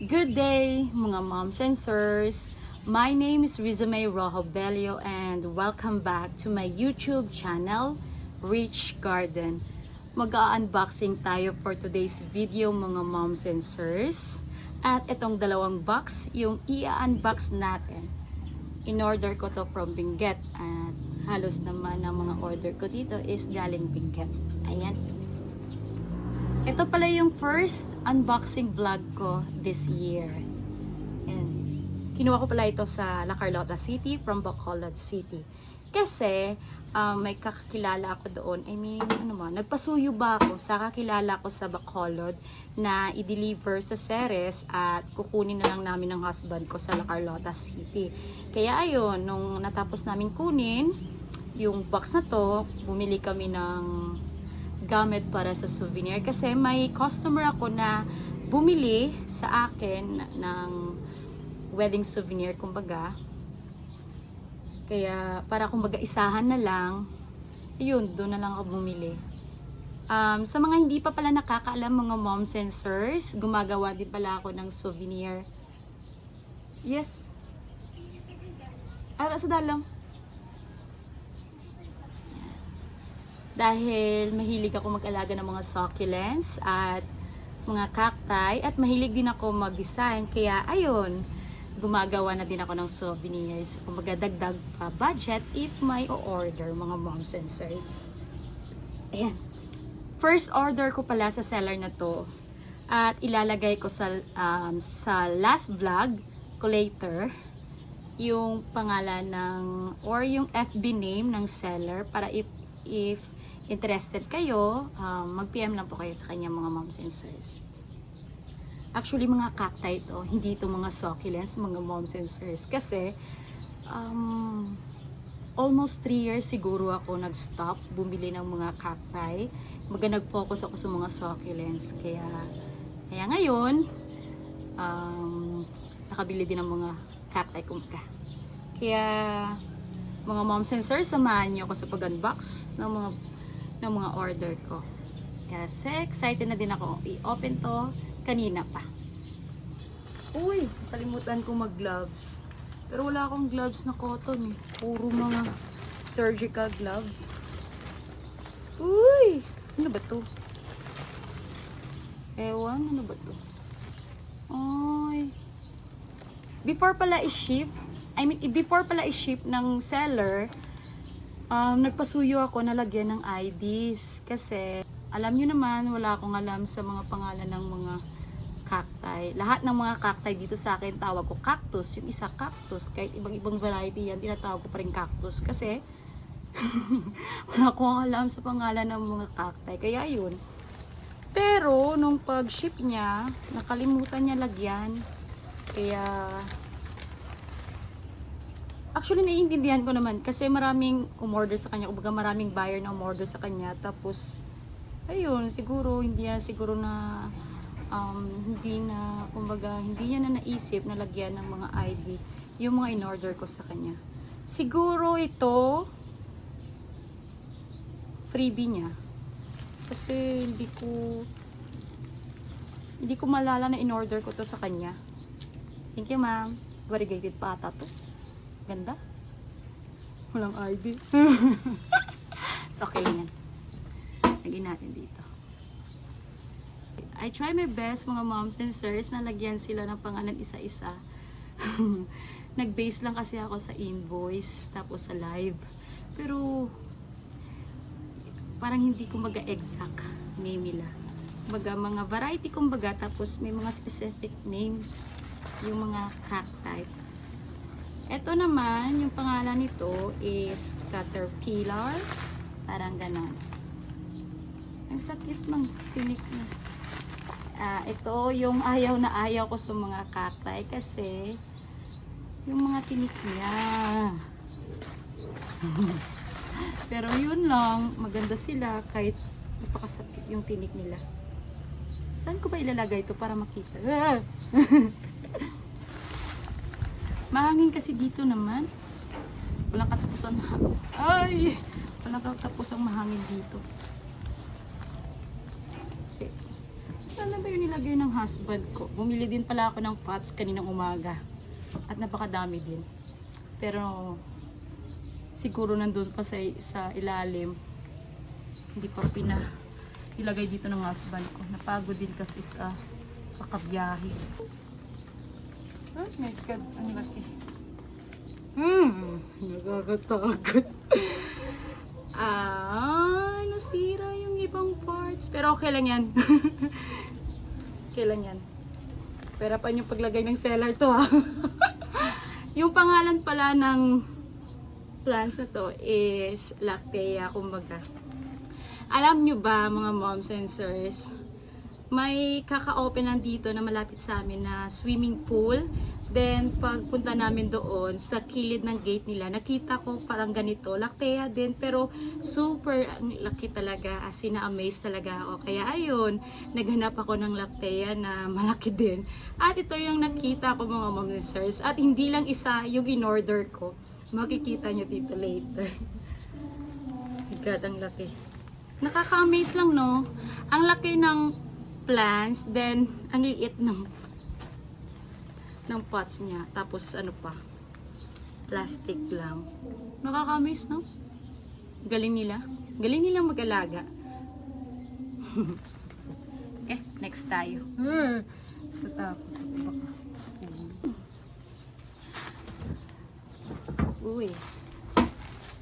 Good day, mga moms and sirs. My name is Rizame Rojo and welcome back to my YouTube channel, Rich Garden. Mag-unboxing tayo for today's video, mga moms and sirs. At itong dalawang box, yung i-unbox natin. In-order ko to from Benguet at halos naman ang mga order ko dito is galing Benguet. Ayan. Ito pala yung first unboxing vlog ko this year. Yan. Kinuha ko pala ito sa La Carlota City from Bacolod City. Kasi um, may kakakilala ako doon. I mean, ano man, nagpasuyo ba ako sa kakilala ko sa Bacolod na i-deliver sa Ceres at kukunin na lang namin ng husband ko sa La Carlota City. Kaya ayun, nung natapos namin kunin yung box na to, bumili kami ng gamit para sa souvenir. Kasi may customer ako na bumili sa akin ng wedding souvenir kumbaga. Kaya para kumbaga isahan na lang yun doon na lang ako bumili. Um, sa mga hindi pa pala nakakaalam mga moms and sirs gumagawa din pala ako ng souvenir. Yes. Ara sa dalang dahil mahilig ako mag-alaga ng mga succulents at mga cacti at mahilig din ako mag-design. Kaya ayun gumagawa na din ako ng souvenirs. Kumbaga dagdag pa budget if may o-order mga moms and sirs. Ayan. First order ko pala sa seller na to at ilalagay ko sa um, sa last vlog ko later yung pangalan ng or yung FB name ng seller para if if interested kayo, um, mag-PM lang po kayo sa kanya mga moms and sirs. Actually, mga cacti ito, hindi ito mga succulents, mga moms and sirs. Kasi, um, almost 3 years siguro ako nag-stop bumili ng mga cacti. Maga nag-focus ako sa mga succulents. Kaya, kaya ngayon, um, nakabili din ng mga cacti kumka. Kaya, mga moms and sirs, samahan niyo ako sa pag-unbox ng mga ng mga order ko. Kasi excited na din ako i-open to kanina pa. Uy, kalimutan ko mag-gloves. Pero wala akong gloves na cotton eh. Puro mga surgical gloves. Uy! Ano ba to? Ewan, ano ba to? Ay. Before pala i-ship, I mean, before pala i-ship ng seller, um, nagpasuyo ako na lagyan ng IDs. Kasi, alam nyo naman, wala akong alam sa mga pangalan ng mga cacti. Lahat ng mga cacti dito sa akin, tawag ko cactus. Yung isa cactus. Kahit ibang-ibang variety yan, tinatawag ko pa rin cactus. Kasi, wala akong alam sa pangalan ng mga cacti. Kaya yun. Pero, nung pag-ship niya, nakalimutan niya lagyan. Kaya, Actually, naiintindihan ko naman kasi maraming umorder sa kanya. Kumbaga maraming buyer na umorder sa kanya. Tapos, ayun, siguro, hindi niya siguro na, um, hindi na, kumbaga, hindi niya na naisip na lagyan ng mga ID yung mga in-order ko sa kanya. Siguro ito, freebie niya. Kasi hindi ko, hindi ko malala na in-order ko to sa kanya. Thank you, ma'am. Variegated pa ata to. Ganda. Walang ID. okay yan. Lagyan natin dito. I try my best mga moms and sirs na lagyan sila ng pangalan isa-isa. Nag-base lang kasi ako sa invoice tapos sa live. Pero parang hindi ko maga exact name nila. Kumbaga mga variety kumbaga tapos may mga specific name yung mga cacti. Ito naman, yung pangalan nito is Caterpillar. Parang ganon. Ang sakit ng tinik niya. Ah, ito yung ayaw na ayaw ko sa mga cacti kasi yung mga tinik niya. Pero yun lang, maganda sila kahit napakasakit yung tinik nila. Saan ko ba ilalagay ito para makita? Ah! Mahangin kasi dito naman. Walang katapusan na Ay! Walang katapusan mahangin dito. Kasi, Saan na ba yung nilagay ng husband ko? Bumili din pala ako ng pots kaninang umaga. At napakadami din. Pero siguro nandun pa sa, sa ilalim. Hindi pa pina ilagay dito ng husband ko. Napagod din kasi sa kakabiyahe. Oh my God, laki. Hmm, nakakatakot. Ah, nasira yung ibang parts. Pero okay lang yan. okay lang yan. Pero pa yung paglagay ng seller to ha. yung pangalan pala ng plants na to is Lactea, kumbaga. Alam nyo ba mga moms and sirs, may kaka-open lang dito na malapit sa amin na swimming pool. Then, pagpunta namin doon, sa kilid ng gate nila, nakita ko parang ganito, Lactea din, pero super laki talaga, as in na-amaze talaga ako. Kaya ayun, naghanap ako ng Lactea na malaki din. At ito yung nakita ko mga sirs. At hindi lang isa yung in-order ko. Makikita nyo dito later. God, ang laki. Nakaka-amaze lang, no? Ang laki ng plants, then ang liit ng ng pots niya. Tapos ano pa? Plastic lang. Nakaka-amaze, no? Galing nila. Galing nilang mag-alaga. okay, next tayo. Tatakot ako. Uy.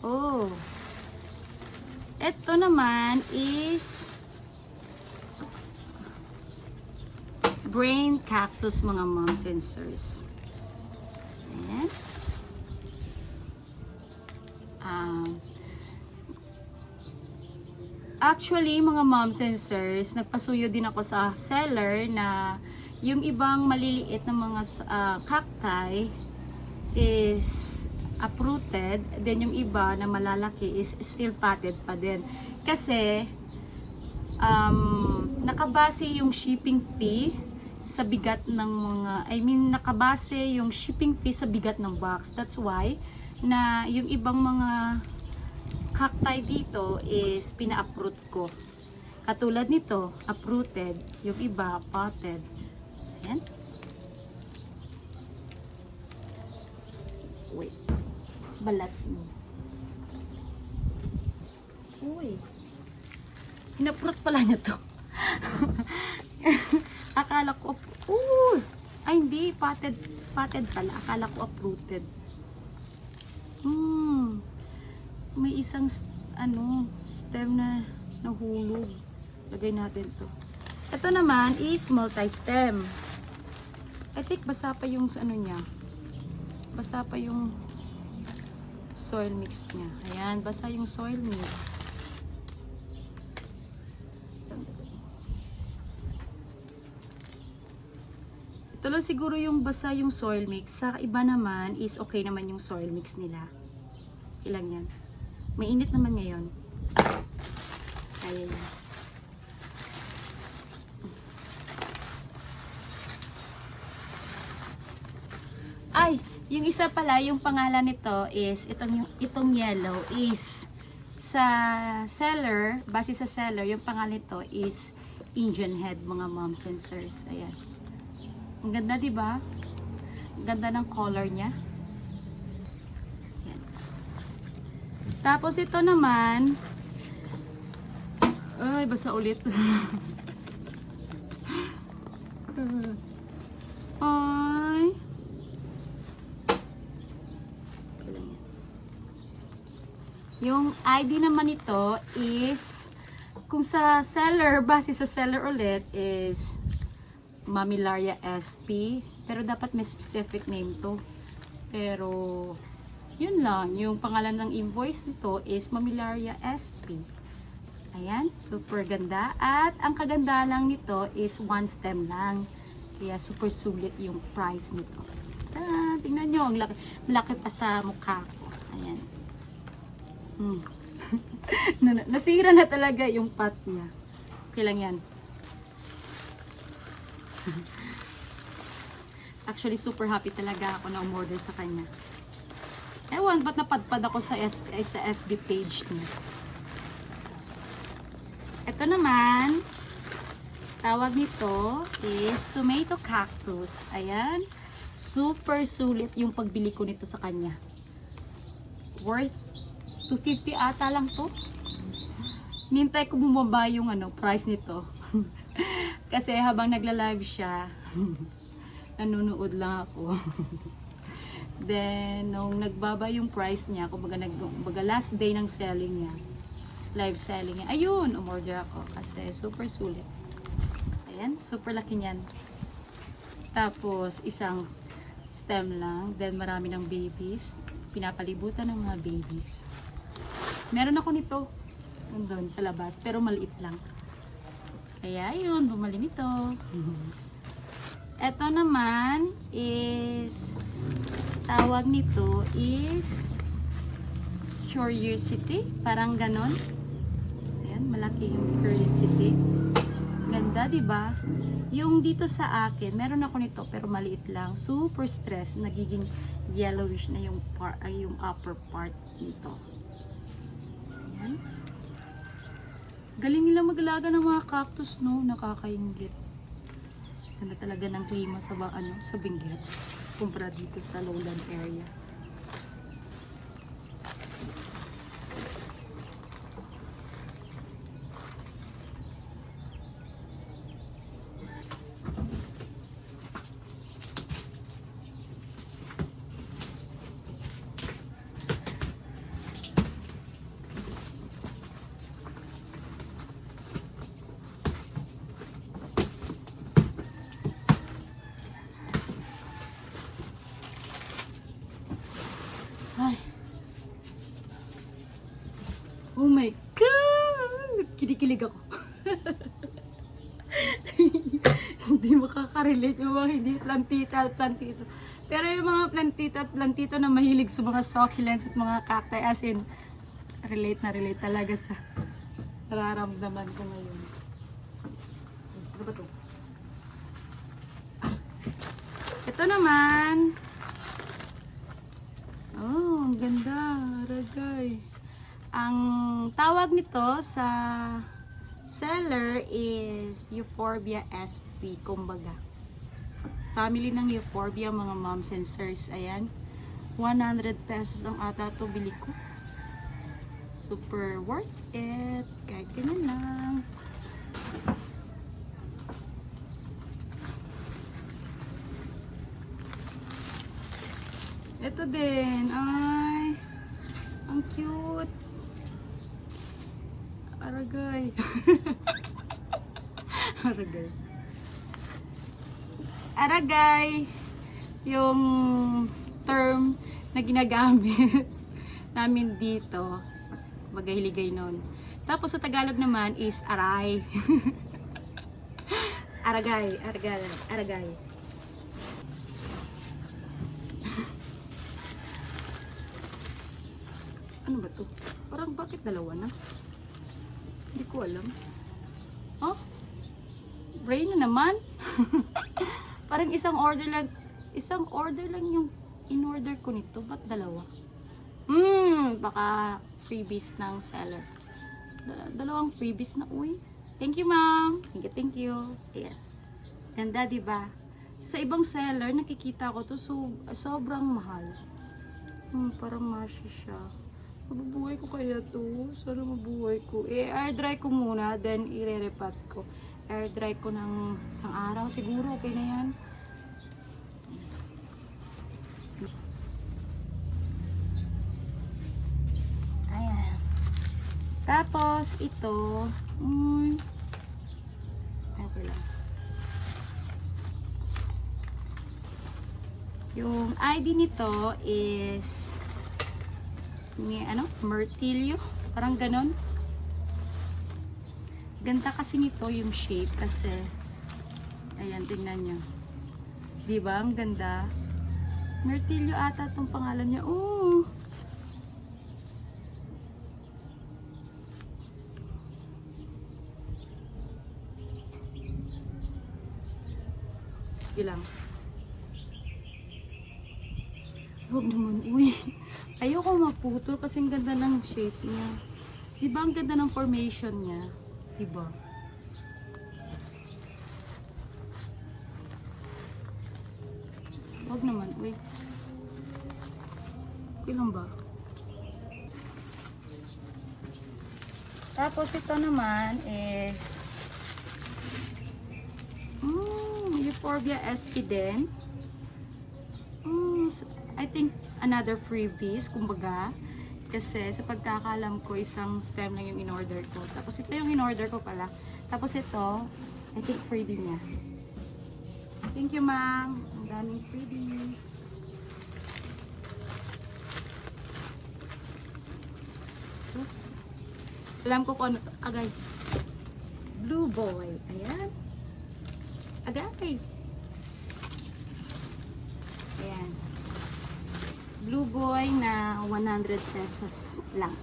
Oh. Ito naman is brain cactus mga moms and sirs. Ayan. Um, actually, mga moms and sirs, nagpasuyo din ako sa seller na yung ibang maliliit na mga uh, cacti is uprooted, then yung iba na malalaki is still potted pa din. Kasi, um, nakabase yung shipping fee sa bigat ng mga, I mean, nakabase yung shipping fee sa bigat ng box. That's why, na yung ibang mga cacti dito is pina-uproot ko. Katulad nito, uprooted, yung iba, potted. Ayan. Wait. Balat mo. Uy. Inaprot pala niya to. Akala ko, uh, ay hindi, potted, potted pala. Akala ko uprooted. Hmm. May isang, ano, stem na nahulog. Lagay natin to. Ito naman is multi-stem. I think basa pa yung ano niya. Basa pa yung soil mix niya. Ayan, basa yung soil mix. Lang siguro yung basa yung soil mix. Sa iba naman is okay naman yung soil mix nila. Ilang yan. Mainit naman ngayon. Ayan. Ay, yung isa pala, yung pangalan nito is, itong, yung, itong yellow is, sa seller, base sa seller, yung pangalan nito is Indian head, mga moms and sirs. Ayan. Ang ganda, di ba? Ang ganda ng color niya. Ayan. Tapos ito naman, ay, basa ulit. ay, yan? Yung ID naman ito is kung sa seller, base sa seller ulit is Mamilaria SP. Pero dapat may specific name to. Pero yun lang, yung pangalan ng invoice nito is Mamilaria SP. Ayan, super ganda. At ang kaganda lang nito is one stem lang. Kaya super sulit yung price nito. Ah, tingnan nyo, ang laki, malaki pa sa mukha ko. Ayan. Hmm. Na- Nasira na talaga yung pot niya. Okay lang yan. Actually, super happy talaga ako na umorder sa kanya. Ewan, ba't napadpad ako sa, F, eh, sa FB page niya? Ito naman, tawag nito is tomato cactus. Ayan. Super sulit yung pagbili ko nito sa kanya. Worth 250 ata lang to. Nintay ko bumaba yung ano, price nito. Kasi habang nagla-live siya, nanonood lang ako. Then, nung nagbaba yung price niya, kumbaga, nag, kumbaga last day ng selling niya, live selling niya, ayun, umorder ako kasi super sulit. Ayan, super laki niyan. Tapos, isang stem lang, then marami ng babies, pinapalibutan ng mga babies. Meron ako nito, nandun sa labas, pero maliit lang. Kaya yun, bumali nito. Ito naman is, tawag nito is curiosity. Parang ganon. Ayan, malaki yung curiosity. Ganda, di ba? Yung dito sa akin, meron ako nito pero maliit lang. Super stress. Nagiging yellowish na yung, par, ay, yung upper part nito. Ayan. Galing nila maglaga ng mga cactus, no? Nakakaingit. Ganda talaga ng klima sa, ano, sa Benguet. Kumpara dito sa lowland area. Ay. Oh my God! Kinikilig ako. hindi makakarelate yung mga hindi plantita at plantito. Pero yung mga plantita at plantito na mahilig sa mga succulents at mga cacti as in, relate na relate talaga sa nararamdaman ko ngayon. Ano ba to? Ito naman, Oh, ang ganda. Ragay. Ang tawag nito sa seller is Euphorbia SP, kumbaga. Family ng Euphorbia, mga moms and sirs. Ayan. 100 pesos ang ata to bili ko. Super worth it. Kahit ganun lang. Ito din. Ay. Ang cute. Aragay. Aragay. Aragay. Yung term na ginagamit namin dito. Magahiligay nun. Tapos sa Tagalog naman is aray. aragay. Aragay. Aragay. Ano ba to? Parang bakit dalawa na? Hindi ko alam. Oh? Brain na naman? Parang isang order lang, isang order lang yung in-order ko nito. Ba't dalawa? Hmm, baka freebies ng seller. Dal- dalawang freebies na, uy. Thank you, ma'am. Thank you, thank you. Ayan. Ganda, di ba? Sa ibang seller, nakikita ko to, so, sobrang mahal. Hmm, parang mashi siya. Mabubuhay ko kaya to? Sana mabuhay ko. I-air dry ko muna, then i-repat ko. Air dry ko ng isang araw. Siguro, okay na yan. Ayan. Tapos, ito, mm, okay lang. Yung ID nito is ni ano, Mertilio, parang ganon. Ganda kasi nito yung shape kasi ayan, tingnan nyo. Di ba? Ang ganda. Mertilio ata tong pangalan niya. Oo. Sige Huwag naman. Uy, ayoko maputol kasi ang ganda ng shape niya. Di ba ang ganda ng formation niya? Di ba? Huwag naman. Uy. Ilan ba? Tapos ito naman is mm, Euphorbia SP din. Mm, I think another freebies, kumbaga. Kasi sa pagkakalam ko, isang stem lang yung in-order ko. Tapos ito yung in-order ko pala. Tapos ito, I think freebie niya. Thank you, ma'am. Ang daming freebies. Oops. Alam ko kung ano. Agay. Blue boy. Ayan. Agay. Ayan. Blue boy na 100 pesos lang.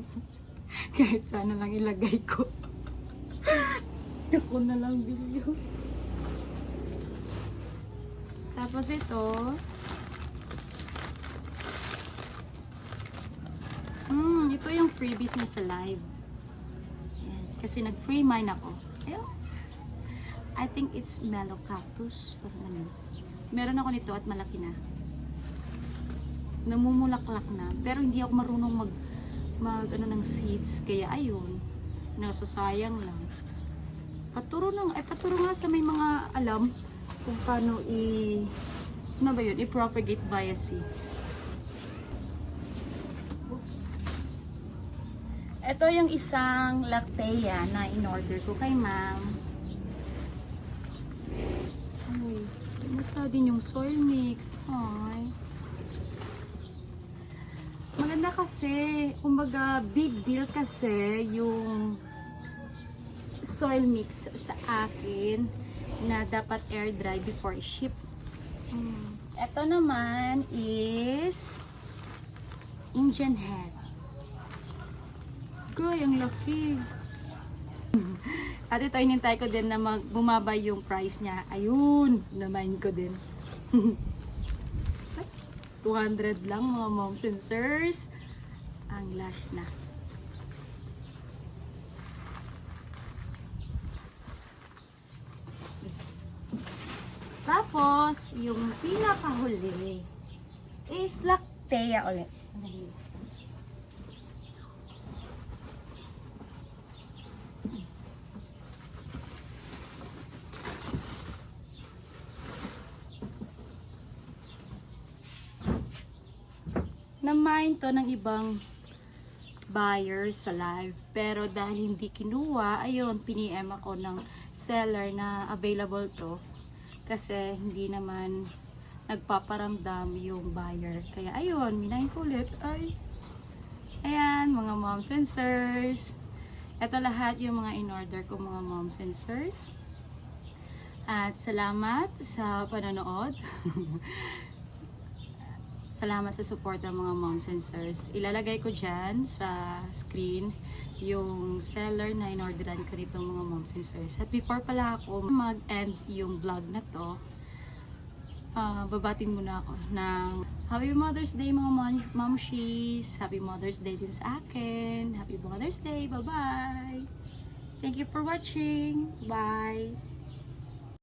Kahit sana lang ilagay ko. Ako na lang video. Tapos ito. Hmm, ito yung freebies niya sa live. Ayan, kasi nag-free mine ako. Ayun. I think it's mellow cactus. Parang ano. Meron ako nito at malaki na. Namumulaklak na. Pero hindi ako marunong mag mag ano ng seeds. Kaya ayun. Nasasayang lang. Paturo nang, eh paturo nga sa may mga alam kung paano i ano ba yun? I-propagate via seeds. Oops. Ito yung isang lactea na in-order ko kay ma'am. Ay, nasa din yung soil mix. Ay. Maganda kasi, kumbaga big deal kasi yung soil mix sa akin na dapat air dry before ship. Mm. Ito naman is Indian head. Goy, ang laki. At ito, inintay ko din na mag bumaba yung price niya. Ayun, namain ko din. 200 lang mga moms and sirs. Ang lash na. Tapos, yung pinakahuli is lactea ulit. Sandali. Na-mine to ng ibang buyers sa live. Pero dahil hindi kinuha, ayun, piniem ako ng seller na available to. Kasi hindi naman nagpaparamdam yung buyer. Kaya ayun, minayin ko ulit. Ay, ayan, mga moms and sirs. Ito lahat yung mga in-order ko mga moms and sirs. At salamat sa panonood. Salamat sa support ng mga moms and sirs. Ilalagay ko dyan sa screen yung seller na inorderan ko nitong mga moms and sirs. At before pala ako mag-end yung vlog na to, ah babating muna ako ng Happy Mother's Day mga mom momshies! Happy Mother's Day din sa akin! Happy Mother's Day! Bye-bye! Thank you for watching! Bye!